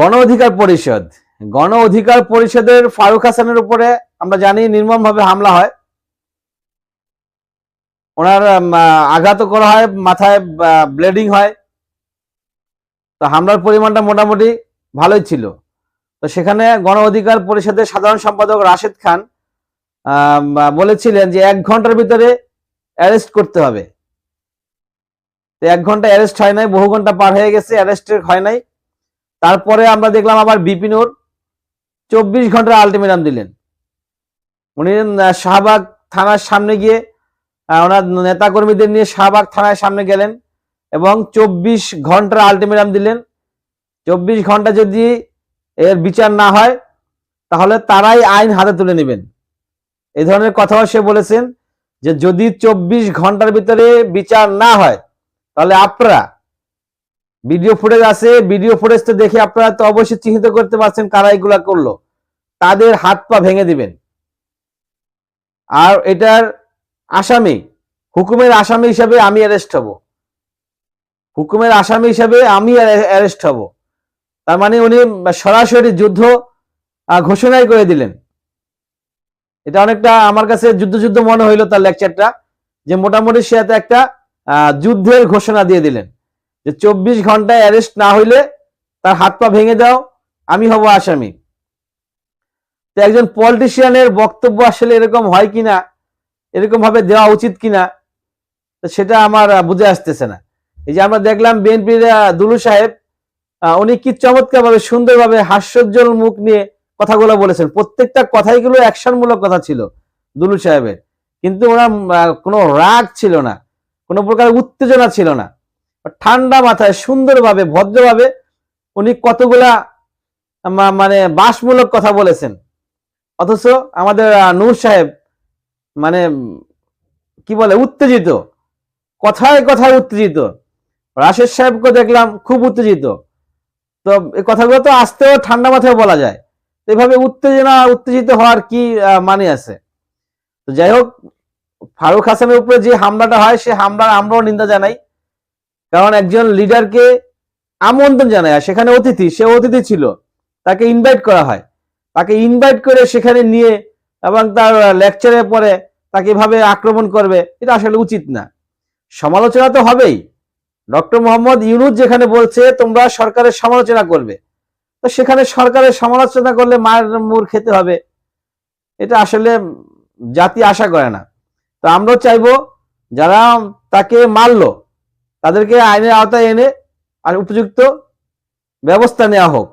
গণ অধিকার পরিষদ। গণ অধিকার পরিষদের ফারুক হাসানের উপরে আমরা জানি নির্মমভাবে হামলা হয়। ওনার আঘাত করা হয়, মাথায় ব্লিডিং হয়। তো হামলার পরিমাণটা মোটামুটি ভালোই ছিল। তো সেখানে গণ অধিকার পরিষদের সাধারণ সম্পাদক রাশেদ খান বলেছিলেন যে এক ঘণ্টার ভিতরে অ্যারেস্ট করতে হবে। তো এক ঘণ্টা অ্যারেস্ট হয় নাই, বহু ঘণ্টা পার হয়ে গেছে অ্যারেস্ট হয় নাই। তারপরে আমরা দেখলাম আবার বিপিনুর চব্বিশ ঘণ্টার আলটিমেটাম দিলেন। উনি শাহবাগ থানার সামনে গিয়ে ওনার নেতা কর্মীদের নিয়ে শাহবাগ থানার সামনে গেলেন এবং চব্বিশ ঘণ্টার আলটিমেটাম দিলেন। চব্বিশ ঘণ্টা যদি এর বিচার না হয়, তাহলে তারাই আইন হাতে তুলে নেবেন। এই ধরনের কথাও সে বলেছেন যে যদি চব্বিশ ঘণ্টার ভিতরে বিচার না হয়, তাহলে আপনারা ভিডিও ফুটেজ আছে ভিডিও ফুটেজটা দেখে আপনারা তো অবশ্যই চিহ্নিত করতে পারছেন কারা এগুলা করল। তাদের হাত পা ভেঙে দিবেন। আর এটার আসামি, হুকুমের আসামি হিসাবে আমি অ্যারেস্ট হব। হুকুমের আসামি হিসাবে আমি অ্যারেস্ট হব। তার মানে উনি সরাসরি যুদ্ধ ঘোষণাই করে দিলেন। এটা অনেকটা আমার কাছে যুদ্ধ যুদ্ধ মনে হইল তার লেকচারটা যে মোটামুটি সে একটা যুদ্ধের ঘোষণা দিয়ে দিলেন। যে চব্বিশ ঘন্টায় অ্যারেস্ট না হইলে তার হাত পা ভেঙে দাও, আমি হব আসামি। তো একজন পলিটিশিয়ানের বক্তব্য আসলে এরকম হয় কিনা, এরকম ভাবে দেওয়া উচিত কিনা সেটা আমার বুঝে আসতেছে না। এই যে আমরা দেখলাম বিএনপির দুলু সাহেব উনি কি চমৎকার ভাবে সুন্দরভাবে হাস্যোজ্জ্বল মুখ নিয়ে কথাগুলো বলেছেন। প্রত্যেকটা কথাই গুলো অ্যাকশনমূলক কথা ছিল দুলু সাহেবের। কিন্তু ওনার কোনো রাগ ছিল না, কোনো প্রকার উত্তেজনা ছিল না। ঠান্ডা মাথায় সুন্দরভাবে, ভদ্রভাবে উনি কতগুলা মানে বাসমূলক কথা বলেছেন। অথচ আমাদের নূর সাহেব মানে কি বলে, উত্তেজিত। কথায় কথায় উত্তেজিত। রাশেদ সাহেবকে দেখলাম খুব উত্তেজিত। তো এই কথাগুলো তো আসতেও ঠান্ডা মাথায় বলা যায়। তো এভাবে উত্তেজনা, উত্তেজিত হওয়ার কি মানে আছে? তো যাই হোক, ফারুক হাসানের উপরে যে হামলাটা হয়, সে হামলার আমরাও নিন্দা জানাই। কারণ একজন লিডারকে আমন্ত্রণ জানায় সেখানে অতিথি, সে অতিথি ছিল, তাকে ইনভাইট করা হয়। তাকে ইনভাইট করে সেখানে নিয়ে এবং তার লেকচারের পরে তাকে এভাবে আক্রমণ করবে, এটা আসলে উচিত না। সমালোচনা তো হবেই। ডক্টর মোহাম্মদ ইউনুস যেখানে বলছে, তোমরা সরকারের সমালোচনা করবে। তো সেখানে সরকারের সমালোচনা করলে মায়ের মুর খেতে হবে। এটা আসলে জাতি আশা করে না। তো আমরাও চাইব যারা তাকে মারলো তাদেরকে আইনের আওতায় এনে আর উপযুক্ত ব্যবস্থা নেওয়া হোক।